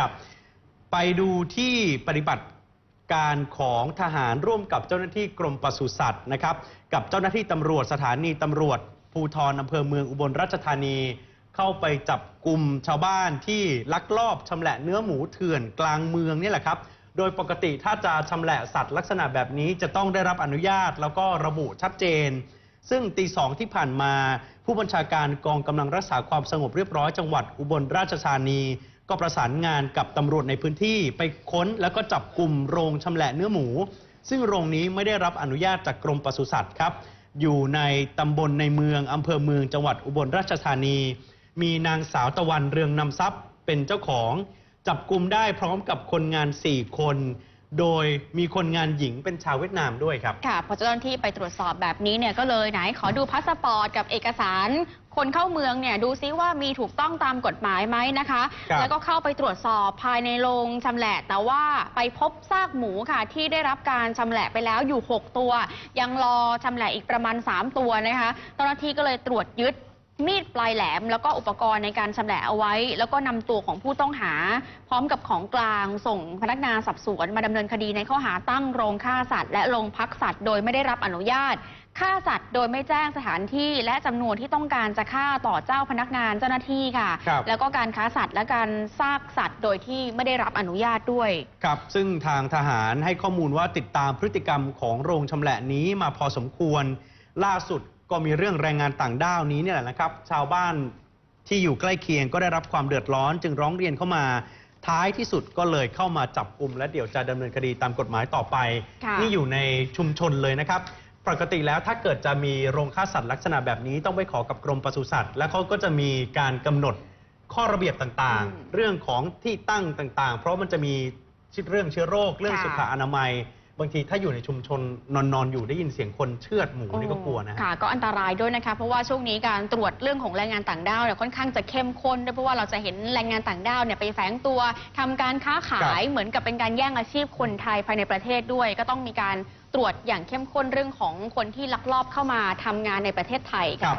ครับไปดูที่ปฏิบัติการของทหารร่วมกับเจ้าหน้าที่กรมปศุสัตว์นะครับ กับเจ้าหน้าที่ตำรวจสถานีตำรวจภูธรอำเภอเมืองอุบลราชธานี เข้าไปจับกลุ่มชาวบ้านที่ลักลอบชำแหละเนื้อหมูเถื่อนกลางเมืองนี่แหละครับ โดยปกติถ้าจะชำแหละสัตว์ลักษณะแบบนี้จะต้องได้รับอนุญาตแล้วก็ระบุชัดเจน ซึ่งตีสองที่ผ่านมา ผู้บัญชาการกองกำลังรักษาความสงบเรียบร้อยจังหวัดอุบลราชธานี ก็ประสานงานกับตำรวจในพื้นที่ไปค้นแล้วก็จับกลุ่มโรงชำแหละเนื้อหมู ซึ่งโรงนี้ไม่ได้รับอนุญาตจากกรมปศุสัตว์ครับ อยู่ในตำบลในเมืองอำเภอเมืองจังหวัดอุบลราชธานี มีนางสาวตะวันเรืองนำทรัพย์เป็นเจ้าของ จับกลุ่มได้พร้อมกับคนงาน 4 คน โดยมีคนงานหญิงเป็นชาวเวียดนามด้วยครับ ค่ะพอเจ้าหน้าที่ไปตรวจสอบแบบนี้เนี่ยก็เลยไหนขอดูพาสปอร์ตกับเอกสาร คนเข้าเมืองเนี่ยดูซิว่ามีถูกต้องตามกฎหมายไหมนะคะ ครับ แล้วก็เข้าไปตรวจสอบภายในโรงชำแหละ แต่ว่าไปพบซากหมูค่ะ ที่ได้รับการชำแหละไปแล้วอยู่ 6 ตัว ยังรอชำแหละอีกประมาณ 3 ตัวนะคะเจ้าหน้าที่ก็เลยตรวจยึด มีดปลายแหลม แล้วก็อุปกรณ์ในการชำแหละเอาไว้ แล้วก็นำตัวของผู้ต้องหา พร้อมกับของกลางส่งพนักงานสอบสวนมาดำเนินคดีในข้อหาตั้งโรงฆ่าสัตว์ และโรงพักสัตว์โดยไม่ได้รับอนุญาตฆ่าสัตว์โดยไม่แจ้งสถานที่และจำนวนที่ต้องการจะฆ่าต่อเจ้าพนักงานเจ้าหน้าที่ค่ะครับแล้วก็การค้าสัตว์และการซากสัตว์โดยที่ไม่ได้รับอนุญาตด้วย ครับ ซึ่งทางทหารให้ข้อมูลว่าติดตามพฤติกรรมของโรงชำแหละนี้มาพอสมควร ล่าสุด ก็มีเรื่องแรงงานต่างด้าวนี้เนี่ยแหละนะครับ ชาวบ้านที่อยู่ใกล้เคียงก็ได้รับความเดือดร้อน จึงร้องเรียนเข้ามาท้ายที่สุดก็เลยเข้ามาจับกลุ่มและเดี๋ยวจะดำเนินคดีตามกฎหมายต่อไป ค่ะ นี่อยู่ในชุมชนเลยนะครับ ปกติแล้วถ้าเกิดจะมีโรงฆ่าสัตว์ลักษณะแบบนี้ต้องไปขอกับกรมปศุสัตว์ และเขาก็จะมีการกำหนดข้อระเบียบต่างอืมๆ เรื่องของที่ตั้งต่างๆ เพราะมันจะมีเรื่องเชื้อโรคเรื่องค่ะ สุขอนามัย บางทีถ้าอยู่ในชุมชนนอนนอนๆอยู่ได้ยินเสียงคนเชือดหมูนี่ก็กลัวนะฮะค่ะ ก็อันตรายด้วยนะคะ เพราะว่าช่วงนี้การตรวจเรื่องของแรงงานต่างด้าวเนี่ยค่อนข้างจะเข้มข้นด้วยเพราะว่าเราจะเห็นแรงงานต่างด้าวเนี่ยไปแฝงตัวทำการค้าขายเหมือนกับเป็นการแย่งอาชีพคนไทยภายในประเทศด้วย ก็ต้องมีการตรวจอย่างเข้มข้นเรื่องของคนที่ลักลอบเข้ามาทำงานในประเทศไทยครัค่ะบ